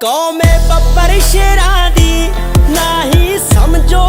ਕੌਮੇ ਬੱਬਰ ਸ਼ੇਰਾਂ ਦੀ ਨਹੀਂ ਸਮਝੋ